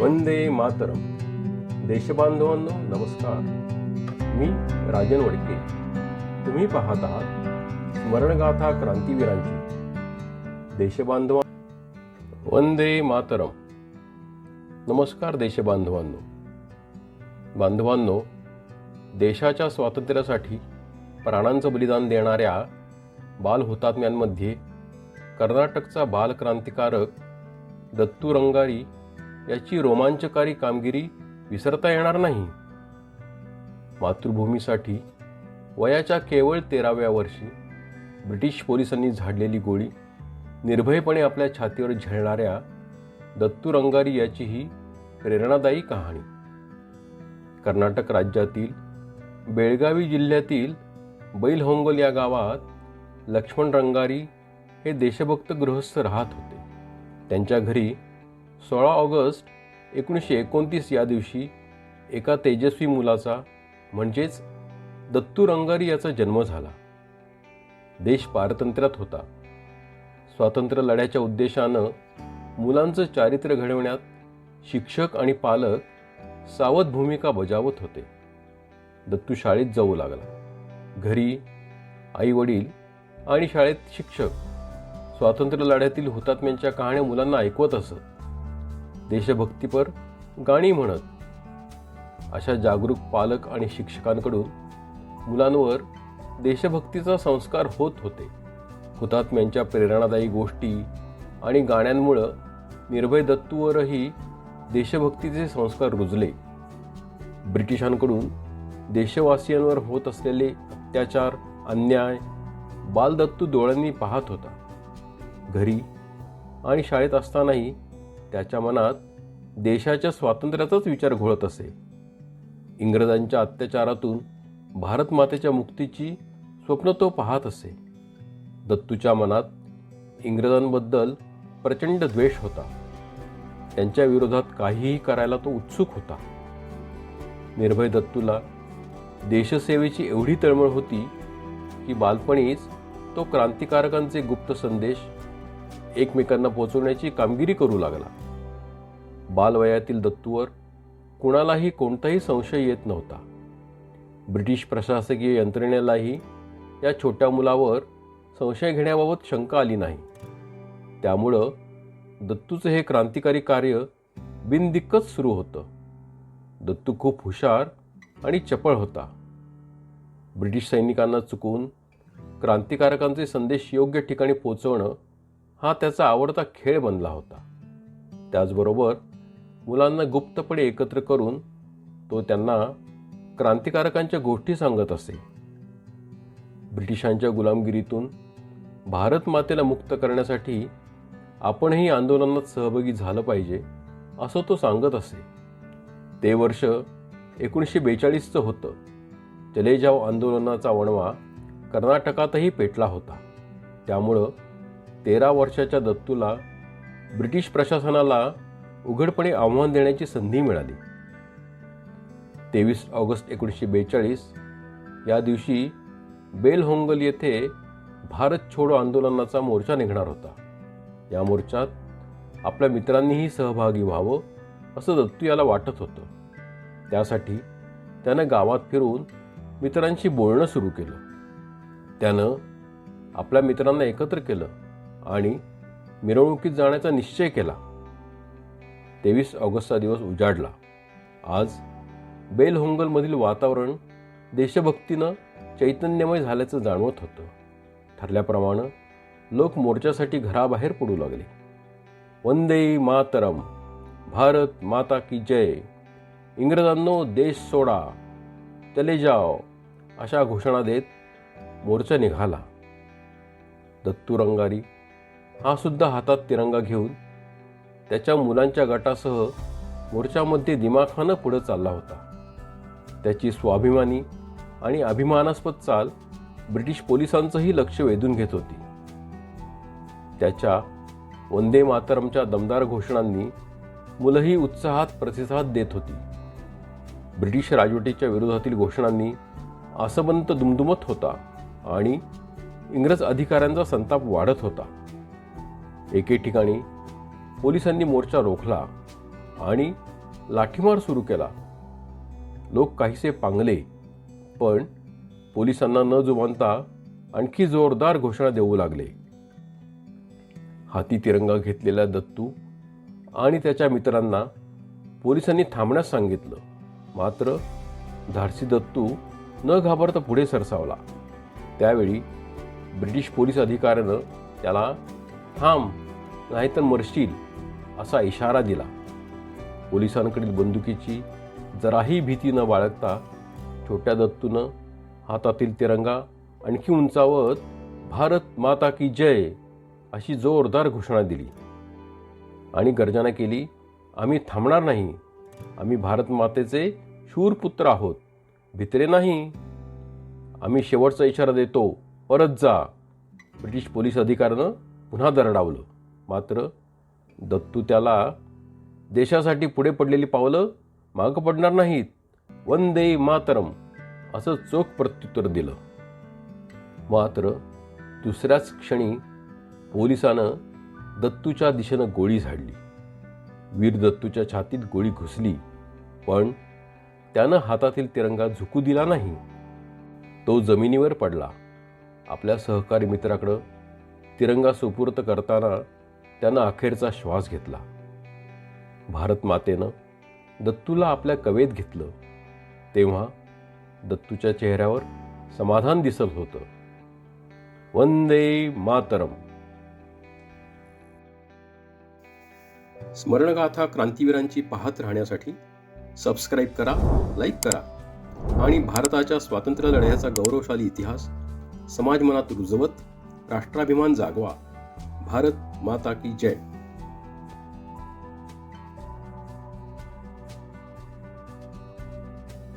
वंदे मातरम. देशबांधवांनो नमस्कार. मी राजन वडके. तुम्ही पाहत आहात स्मरणगाथा क्रांतीवीरांची. देशबांधवा वंदे मातरम. नमस्कार देशबांधवांनो. बांधवांनो देशाच्या स्वातंत्र्यासाठी प्राणांचं बलिदान देणाऱ्या बालहुतात्म्यांमध्ये कर्नाटकचा बालक्रांतिकारक दत्तू रंगारी याची रोमांचकारी कामगिरी विसरता येणार नाही. मातृभूमीसाठी वयाच्या केवळ तेराव्या वर्षी ब्रिटिश पोलिसांनी झाडलेली गोळी निर्भयपणे आपल्या छातीवर झेलणाऱ्या दत्तू रंगारी याची ही प्रेरणादायी कहाणी. कर्नाटक राज्यातील बेळगावी जिल्ह्यातील बैलहोंगल या गावात लक्ष्मण रंगारी हे देशभक्त गृहस्थ राहत होते. त्यांच्या घरी सोळा ऑगस्ट एकोणीसशे एकोणतीस या दिवशी एका तेजस्वी मुलाचा म्हणजेच दत्तू रंगारी याचा जन्म झाला. देश पारतंत्र्यात होता. स्वातंत्र्य लढ्याच्या उद्देशानं मुलांचं चारित्र्य घडवण्यात शिक्षक आणि पालक सावध भूमिका बजावत होते. दत्तू शाळेत जाऊ लागला. घरी आई वडील आणि शाळेत शिक्षक स्वातंत्र्य लढ्यातील हुतात्म्यांच्या कहाण्या मुलांना ऐकवत असत. देशभक्तीपर गाणी म्हणत. अशा जागरूक पालक आणि शिक्षकांकडून मुलांवर देशभक्तीचा संस्कार होत होते. हुतात्म्यांच्या प्रेरणादायी गोष्टी आणि गाण्यांमुळं निर्भय दत्तूवरही देशभक्तीचे संस्कार रुजले. ब्रिटिशांकडून देशवासियांवर होत असलेले अत्याचार अन्याय बालदत्तू डोळ्यांनी पाहत होता. घरी आणि शाळेत असतानाही त्याच्या मनात देशाच्या स्वातंत्र्याचाच विचार घोळत असे इंग्रजांच्या अत्याचारातून भारत मातेच्या मुक्तीची स्वप्न तो पाहत असे दत्तूच्या मनात इंग्रजांबद्दल प्रचंड द्वेष होता. त्यांच्या विरोधात काहीही करायला तो उत्सुक होता. निर्भय दत्तूला देशसेवेची एवढी तळमळ होती की बालपणीच तो क्रांतिकारकांचे गुप्त संदेश एकमेकांना पोचवण्याची कामगिरी करू लागला. बालवयातील दत्तूवर कुणालाही कोणताही संशय येत नव्हता. ब्रिटिश प्रशासकीय यंत्रणेलाही या छोट्या मुलावर संशय घेण्याबाबत शंका आली नाही. त्यामुळं दत्तूचं हे क्रांतिकारी कार्य बिनदिक्कच सुरू होतं. दत्तू खूप हुशार आणि चपळ होता. ब्रिटिश सैनिकांना चुकून क्रांतिकारकांचे संदेश योग्य ठिकाणी पोचवणं हा त्याचा आवडता खेळ बनला होता. त्याचबरोबर मुलांना गुप्तपणे एकत्र करून तो त्यांना क्रांतिकारकांच्या गोष्टी सांगत असे. ब्रिटिशांच्या गुलामगिरीतून भारत मातेला मुक्त करण्यासाठी आपणही आंदोलनात सहभागी झालं पाहिजे असं तो सांगत असे. ते वर्ष एकोणीसशे बेचाळीसचं होतं. चलेजाव आंदोलनाचा वणवा कर्नाटकातही पेटला होता. त्यामुळं तेरा वर्षाच्या दत्तूला ब्रिटिश प्रशासनाला उघडपणे आव्हान देण्याची संधी मिळाली. तेवीस ऑगस्ट एकोणीसशे बेचाळीस या दिवशी बेलहोंगल येथे भारत छोडो आंदोलनाचा मोर्चा निघणार होता. या मोर्चात आपल्या मित्रांनीही सहभागी व्हावं असं दत्तू याला वाटत होतं. त्यासाठी त्यानं गावात फिरून मित्रांशी बोलणं सुरू केलं. त्यानं आपल्या मित्रांना एकत्र केलं आणि मिरवणुकीत जाण्याचा निश्चय केला. तेवीस ऑगस्टचा दिवस उजाडला. आज बेलहोंगलमधील वातावरण देशभक्तीनं चैतन्यमय झाल्याचं जाणवत होतं. ठरल्याप्रमाणे लोक मोर्चासाठी घराबाहेर पडू लागले. वंदे मातरम भारत माता की जय इंग्रजांनो देश सोडा चले जाओ अशा घोषणा देत मोर्चा निघाला. दत्तू रंगारी हा सुद्धा हातात तिरंगा घेऊन त्याच्या मुलांच्या गटासह मोर्चामध्ये दिमाखानं पुढे चालला होता. त्याची स्वाभिमानी आणि अभिमानास्पद चाल ब्रिटिश पोलिसांचंही लक्ष वेधून घेत होती. त्याच्या वंदे मातरमच्या दमदार घोषणांनी मुलंही उत्साहात प्रतिसाद देत होती. ब्रिटिश राजवटीच्या विरोधातील घोषणांनी आसबंत दुमदुमत होता आणि इंग्रज अधिकाऱ्यांचा संताप वाढत होता. एके ठिकाणी पोलिसांनी मोर्चा रोखला आणि लाठीमार सुरू केला. लोक काहीसे पांगले पण पोलिसांना न जुमानता आणखी जोरदार घोषणा देऊ लागले. हाती तिरंगा घेतलेला दत्तू आणि त्याच्या मित्रांना पोलिसांनी थांबण्यास सांगितलं. मात्र धाडसी दत्तू न घाबरता पुढे सरसावला. त्यावेळी ब्रिटिश पोलीस अधिकाऱ्यानं त्याला थांब नाहीतर मरशील. असा इशारा दिला. पोलिसांकडील बंदुकीची जराही भीती न बाळगता छोट्या दत्तूनं हातातील तिरंगा आणखी उंचावत भारत माता की जय अशी जोरदार घोषणा दिली. आणि गर्जना केली आम्ही थांबणार नाही. आम्ही भारत मातेचे शूरपुत्र आहोत. भित्रे नाही. आम्ही शेवटचा इशारा देतो. परत जा. ब्रिटिश पोलीस अधिकाऱ्यानं पुन्हा दरडावलं. मात्र दत्तू त्याला देशासाठी पुढे पडलेली पावलं मागं पडणार नाहीत. वंदे मातरम असं चोख प्रत्युत्तर दिलं. मात्र दुसऱ्याच क्षणी पोलिसानं दत्तूच्या दिशेनं गोळी झाडली. वीर दत्तूच्या छातीत गोळी घुसली पण त्यानं हातातील तिरंगा झुकू दिला नाही. तो जमिनीवर पडला. आपल्या सहकारी मित्राकडं तिरंगा सुपूर्त करताना त्यानं अखेरचा श्वास घेतला. भारत मातेनं दत्तूला आपल्या कवेत घेतलं. तेव्हा दत्तूच्या चेहऱ्यावर समाधान दिसत होतं. वंदे मातरम. स्मरणगाथा क्रांतीवीरांची पाहत राहण्यासाठी सबस्क्राईब करा लाईक करा आणि भारताच्या स्वातंत्र्य लढ्याचा गौरवशाली इतिहास समाज मनात रुजवत राष्ट्राभिमान जागवा. भारत माता की जय।